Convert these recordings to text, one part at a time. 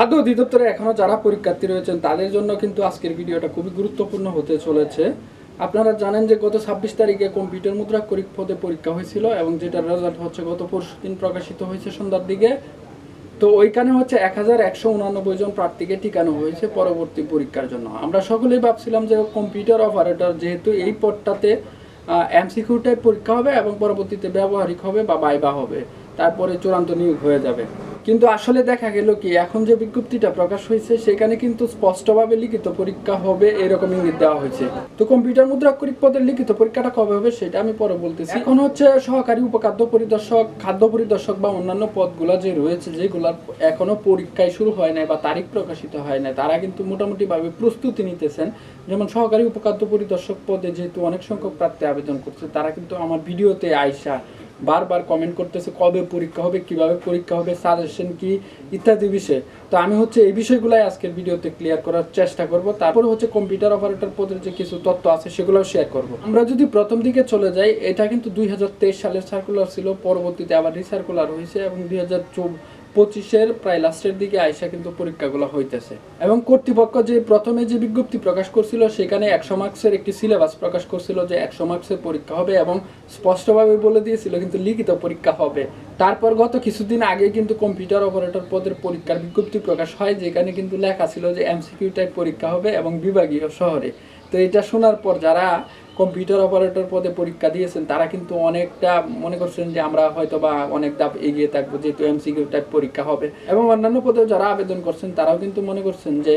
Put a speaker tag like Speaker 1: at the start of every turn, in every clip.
Speaker 1: খাদ্য অধিদপ্তরে এখনও যারা পরীক্ষার্থী রয়েছেন, তাদের জন্য কিন্তু আজকের ভিডিওটা খুবই গুরুত্বপূর্ণ হতে চলেছে। আপনারা জানেন যে গত ছাব্বিশ তারিখে কম্পিউটার মুদ্রা পদে পরীক্ষা হয়েছিল এবং যেটার রেজাল্ট হচ্ছে গত পরশু দিন প্রকাশিত হয়েছে সন্ধ্যার দিকে। তো ওইখানে হচ্ছে এক হাজার একশো উনানব্বই জন প্রার্থীকে ঠিকানো হয়েছে পরবর্তী পরীক্ষার জন্য। আমরা সকলেই ভাবছিলাম যে কম্পিউটার অপারেটর যেহেতু এই পদটাতে এমসিকিউ টাইপ পরীক্ষা হবে এবং পরবর্তীতে ব্যবহারিক হবে বা বাইবা হবে। তারপরে চূড়ান্ত নিয়োগ হয়ে যাবে। কিন্তু আসলে দেখা গেল কি, এখন যে বিজ্ঞপ্তিটা প্রকাশ হয়েছে, সেখানে কিন্তু স্পষ্টভাবে লিখিত পরীক্ষা হবে এরকম ইঙ্গিত দেওয়া হয়েছে। তো কম্পিউটার মুদ্রাক্ষরিক পদের লিখিত পরীক্ষাটা কবে হবে সেটা আমি পরে বলতেছি। এখন হচ্ছে সহকারী উপখাদ্য পরিদর্শক, খাদ্য পরিদর্শক বা অন্যান্য পদগুলো যে রয়েছে যেগুলার এখনও পরীক্ষায় শুরু হয় নাই বা তারিখ প্রকাশিত হয় নাই, তারা কিন্তু মোটামুটি ভাবে প্রস্তুতি নিতেছেন। যেমন সহকারী উপখাদ্য পরিদর্শক পদে যেহেতু অনেক সংখ্যক প্রার্থী আবেদন করছে, তারা কিন্তু আমার ভিডিওতে আইসা বারবার কমেন্ট করতেছে, কবে পরীক্ষা হবে, কীভাবে পরীক্ষা হবে সাজেশন কি, ইত্যাদি বিষয়ে। তো আমি হচ্ছে এই বিষয়গুলাই আজকের ভিডিওতে ক্লিয়ার করার চেষ্টা করব। তারপর হচ্ছে কম্পিউটার অপারেটর পদের যে কিছু তথ্য আছে, সেগুলোও শেয়ার করব। আমরা যদি প্রথম দিকে চলে যাই, এটা কিন্তু দুই হাজার তেইশ সালের সার্কুলার ছিল, পরবর্তীতে আবার রিসার্কুলার হয়েছে এবং দুই হাজার চোদ্দ পঁচিশের প্রায় লাস্টের দিকে আইসা কিন্তু পরীক্ষাগুলো হইতেছে। এবং কর্তৃপক্ষ যে প্রথমে যে বিজ্ঞপ্তি প্রকাশ করছিল, সেখানে একশো মার্কসের একটি সিলেবাস প্রকাশ করছিল যে একশো মার্কসের পরীক্ষা হবে এবং স্পষ্টভাবে বলে দিয়েছিল কিন্তু লিখিত পরীক্ষা হবে। তারপর গত কিছুদিন আগে কিন্তু কম্পিউটার অপারেটর পদের পরীক্ষার বিজ্ঞপ্তি প্রকাশ হয়, যেখানে কিন্তু লেখা ছিল যে এমসিকিউ টাইপ পরীক্ষা হবে এবং বিভাগীয় শহরে। তো এটা শোনার পর যারা কম্পিউটার অপারেটর পদে পরীক্ষা দিয়েছেন, তারা কিন্তু অনেকটা মনে করছেন যে আমরা হয়তো বা অনেক ধাপ এগিয়ে থাকব, যেহেতু এমসিকিউ টাইপ পরীক্ষা হবে। এবং অন্যান্য পদেও যারা আবেদন করছেন, তারাও কিন্তু মনে করছেন যে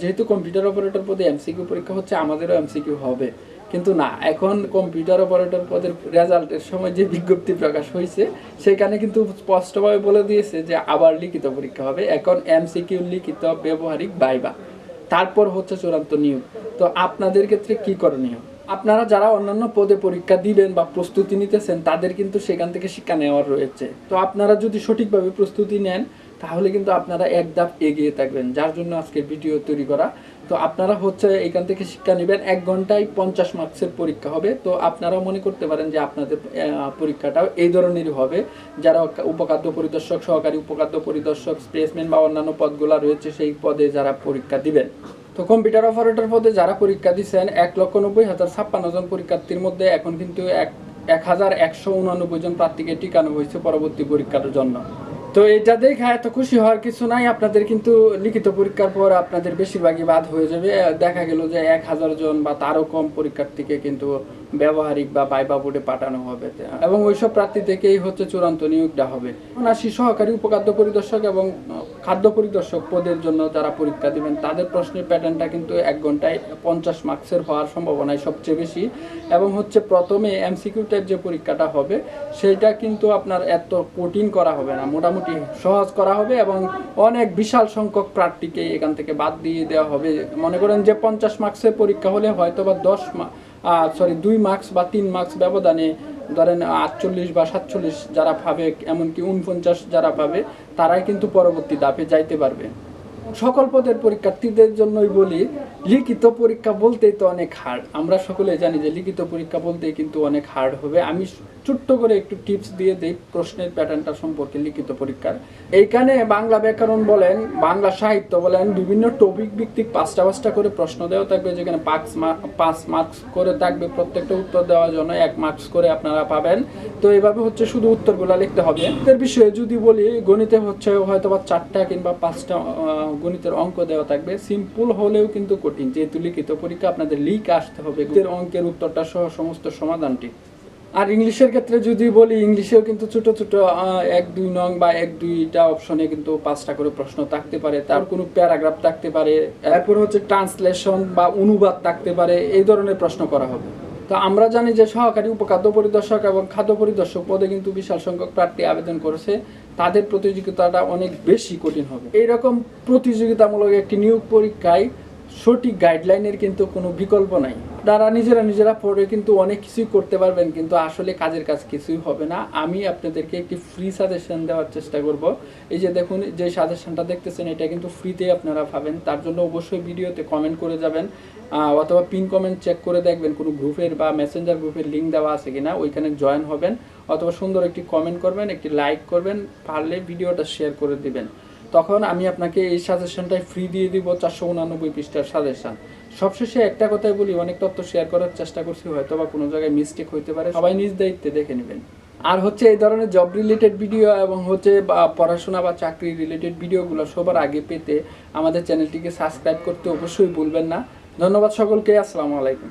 Speaker 1: যেহেতু কম্পিউটার অপারেটর পদে এমসিকিউ পরীক্ষা হচ্ছে, আমাদেরও এমসিকিউ হবে। কিন্তু না, এখন কম্পিউটার অপারেটর পদের রেজাল্টের সময় যে বিজ্ঞপ্তি প্রকাশ হয়েছে, সেখানে কিন্তু স্পষ্টভাবে বলে দিয়েছে যে আবার লিখিত পরীক্ষা হবে। এখন এমসিকিউ লিখিত, ব্যবহারিক বাইবা তারপর হচ্ছে চূড়ান্ত নিয়োগ। তো আপনাদের ক্ষেত্রে কি করণীয়? আপনারা যারা অন্যান্য পদে পরীক্ষা দিবেন বা প্রস্তুতি নিতেছেন, তাদের কিন্তু সেখান থেকে শিক্ষা নেওয়ার রয়েছে। তো আপনারা যদি সঠিকভাবে প্রস্তুতি নেন, তাহলে কিন্তু আপনারা এক ধাপ এগিয়ে থাকবেন, যার জন্য আজকের ভিডিও তৈরি করা। তো আপনারা হচ্ছে এখান থেকে শিক্ষা নেবেন, এক ঘন্টায় পঞ্চাশ মার্কসের পরীক্ষা হবে। তো আপনারাও মনে করতে পারেন যে আপনাদের পরীক্ষাটাও এই ধরনেরই হবে। যারা উপখাদ্য পরিদর্শক, সহকারী উপখাদ্য পরিদর্শক স্পেসম্যান বা অন্যান্য পদগুলো রয়েছে, সেই পদে যারা পরীক্ষা দিবেন। তো কম্পিউটার অপারেটর পদে যারা পরীক্ষা দিচ্ছেন এক লক্ষ নব্বই হাজার ছাপ্পান্ন জন পরীক্ষার্থীর মধ্যে এখন কিন্তু এক এক হাজার একশো উনানব্বই জন প্রার্থীকে টিকানো হয়েছে পরবর্তী পরীক্ষার জন্য। তো এটা দেখে এত খুশি হওয়ার কিছু নাই, আপনাদের কিন্তু লিখিত পরীক্ষার পর আপনাদের বেশিরভাগই বাদ হয়ে যাবে। দেখা গেল যে এক হাজার জন বা তারও কম পরীক্ষার্থীকে কিন্তু ব্যবহারিক বা বাইবা বোর্ডে পাঠানো হবে। এবং ওইসব প্রার্থী থেকেই হচ্ছে চূড়ান্ত নিয়োগটা হবে। আসি সহকারী উপখাদ্য পরিদর্শক এবং খাদ্য পরিদর্শক পদের জন্য যারা পরীক্ষা দিবেন, তাদের প্রশ্নের প্যাটার্নটা কিন্তু এক ঘন্টায় পঞ্চাশ মার্কসের হওয়ার সম্ভাবনাই সবচেয়ে বেশি। এবং হচ্ছে প্রথমে এমসিকিউ টাইপ যে পরীক্ষাটা হবে সেইটা কিন্তু আপনার এত কঠিন করা হবে না। মোটামুটি সহজ করা হবে এবং অনেক বিশাল সংখ্যক প্রার্থীকে এখান থেকে বাদ দিয়ে দেওয়া হবে। মনে করেন যে পঞ্চাশ মার্কসের পরীক্ষা হলে হয়তো বা দশ সরি দুই মার্কস বা তিন মার্কস ব্যবধানে ধরেন আটচল্লিশ বা সাতচল্লিশ যারা পাবে, এমনকি উনপঞ্চাশ যারা পাবে, তারাই কিন্তু পরবর্তী ধাপে যাইতে পারবে। সকল পদের পরীক্ষার্থীদের জন্যই বলি, লিখিত পরীক্ষা বলতেই তো অনেক হার্ড আমরা সকলে জানি যে লিখিত পরীক্ষা বলতেই কিন্তু অনেক হার্ড হবে। আমি ছোট্ট করে একটু টিপস দিয়ে দেই প্রশ্নের প্যাটার্নটা সম্পর্কে লিখিত পরীক্ষার। এইখানে বাংলা ব্যাকরণ বলেন, বাংলা সাহিত্য বলেন, বিভিন্ন টপিক ভিত্তিক পাঁচটা পাঁচটা করে প্রশ্ন দেওয়া থাকবে, যেখানে পাঁচ পাঁচ মার্কস করে থাকবে, প্রত্যেকটা উত্তর দেওয়ার জন্য এক মার্কস করে আপনারা পাবেন। তো এইভাবে হচ্ছে শুধু উত্তরগুলো লিখতে হবে। এর বিষয়ে যদি বলি, গণিতে হচ্ছে হয়তো বা চারটা কিংবা পাঁচটা গণিতের অঙ্ক দেওয়া থাকবে। সিম্পল হলেও কিন্তু কঠিন। যেহেতু লিখিত পরীক্ষা, আপনাদের লিক আসতে হবে। অঙ্কের উত্তরটা সহ সমস্ত সমাধানটি আর ইংলিশের ক্ষেত্রে যদি বলি, ইংলিশেও কিন্তু ছোট ছোট এক, দুই নং বা এক, দুইটা অপশনে কিন্তু পাঁচটা করে প্রশ্ন থাকতে পারে। তার কোনো প্যারাগ্রাফ থাকতে পারে, এরপর হচ্ছে ট্রান্সলেশন বা অনুবাদ থাকতে পারে, এই ধরনের প্রশ্ন করা হবে। তো আমরা জানি যে সহকারী উপখাদ্য পরিদর্শক এবং খাদ্য পরিদর্শক পদে কিন্তু বিশাল সংখ্যক প্রার্থী আবেদন করেছে। তাদের প্রতিযোগিতাটা অনেক বেশি কঠিন হবে। এইরকম প্রতিযোগিতামূলক একটি নিয়োগ পরীক্ষায় সঠিক গাইডলাইনের কিন্তু কোনো বিকল্প নাই। তারা নিজেরা নিজেরা পড়ে কিন্তু অনেক কিছুই করতে পারবেন, কিন্তু আসলে কাজের কাজ কিছুই হবে না। আমি আপনাদেরকে একটি ফ্রি সাজেশন দেওয়ার চেষ্টা করব। এই যে দেখুন, যে সাজেশনটা দেখতেছেন, এটা কিন্তু ফ্রিতে আপনারা পাবেন। তার জন্য অবশ্যই ভিডিওতে কমেন্ট করে যাবেন অথবা পিন কমেন্ট চেক করে দেখবেন কোনো গ্রুপের বা মেসেঞ্জার গ্রুপের লিঙ্ক দেওয়া আছে কিনা, ওইখানে জয়েন হবেন। অথবা সুন্দর একটি কমেন্ট করবেন, একটি লাইক করবেন, পারলে ভিডিওটা শেয়ার করে দিবেন। তখন আমি আপনাকে এই সাজেশনটাই ফ্রি দিয়ে দিব চারশো উনানব্বই পৃষ্ঠার সাজেশন সবশেষে একটা কথাই বলি, অনেক তথ্য শেয়ার করার চেষ্টা করছি হয়তো বা কোনো জায়গায় মিস্টেক হইতে পারে। সবাই নিজ দায়িত্বে দেখে নেবেন। আর হচ্ছে এই ধরনের জব রিলেটেড ভিডিও এবং হচ্ছে, বা পড়াশোনা বা চাকরি রিলেটেড ভিডিওগুলো সবার আগে পেতে আমাদের চ্যানেলটিকে সাবস্ক্রাইব করতে অবশ্যই ভুলবেন না। ধন্যবাদ সকলকে, আসসালামু আলাইকুম।